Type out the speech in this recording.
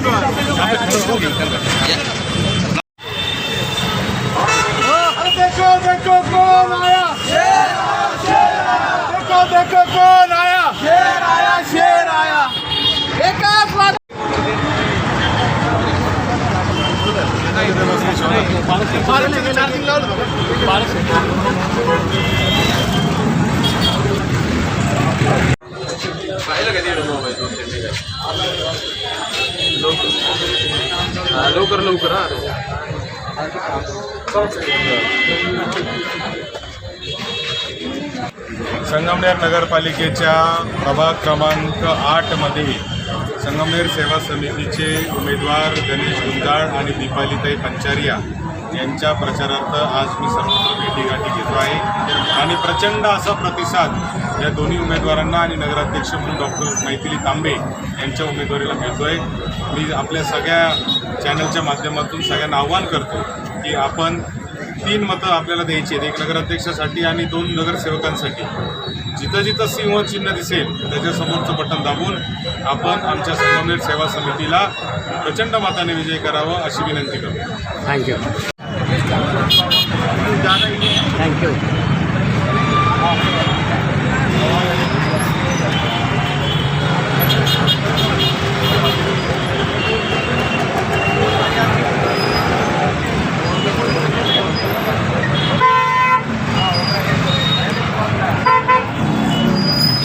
देखो देखो लवकर लवकर हा. संगमनेर नगरपालिकेच्या प्रभाग क्रमांक आठमध्ये संगमनेर सेवा समितीचे उमेदवार गणेश गुंजाळ आणि दीपालीताई पंचारिया यांच्या प्रचारार्थ आज मी सर्वत्र भेटीगाठी घेतो आहे. आणि प्रचंड असा प्रतिसाद या दोन्ही उमेदवारांना आणि नगराध्यक्ष म्हणून डॉक्टर मैथिली तांबे यांच्या उमेदवारीला मिळतो आहे मी आपल्या सगळ्या चॅनलच्या माध्यमातून सगळ्यांना आव्हान करतो की आपण तीन मतं आपल्याला द्यायची आहेत. एक नगराध्यक्षासाठी आणि दोन नगरसेवकांसाठी. जिथं जिथं सिंह चिन्ह दिसेल त्याच्यासमोरचं बटन दाबून आपण आमच्या संगमनेर सेवा समितीला प्रचंड मताने विजय करावा अशी विनंती करतो. Thank you thank you